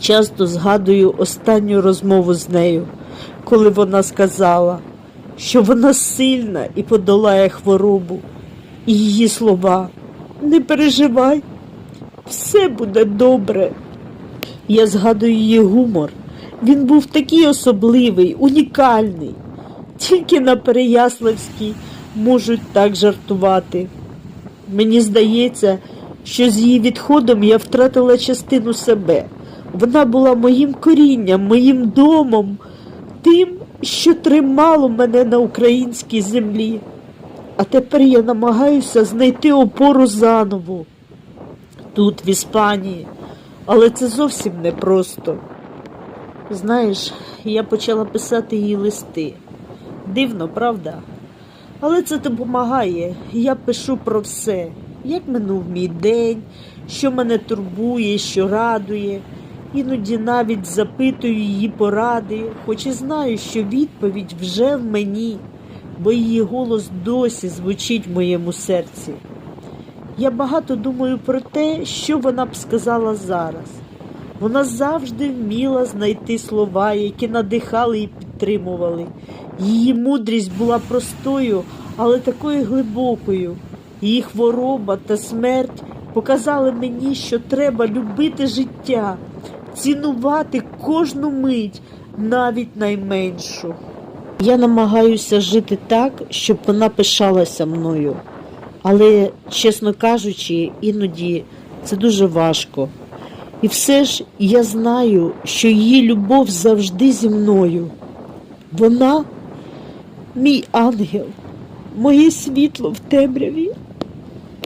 Часто згадую останню розмову з нею, коли вона сказала, що вона сильна і подолає хворобу. І її слова не переживай, все буде добре. Я згадую її гумор. Він був такий особливий, унікальний. Тільки на Переяславській можуть так жартувати. Мені здається, що з її відходом я втратила частину себе. Вона була моїм корінням, моїм домом, тим, що тримало мене на українській землі. А тепер я намагаюся знайти опору заново тут, в Іспанії, але це зовсім непросто. Знаєш, я почала писати їй листи. Дивно, правда? Але це допомагає. Я пишу про все, як минув мій день, що мене турбує, що радує. Іноді навіть запитую її поради, хоч і знаю, що відповідь вже в мені, бо її голос досі звучить в моєму серці. Я багато думаю про те, що вона б сказала зараз. Вона завжди вміла знайти слова, які надихали і підтримували. Її мудрість була простою, але такою глибокою. Її хвороба та смерть показали мені, що треба любити життя, цінувати кожну мить, навіть найменшу. Я намагаюся жити так, щоб вона пишалася мною. Але, чесно кажучи, іноді це дуже важко. І все ж я знаю, що її любов завжди зі мною. Вона мій ангел, моє світло в темряві.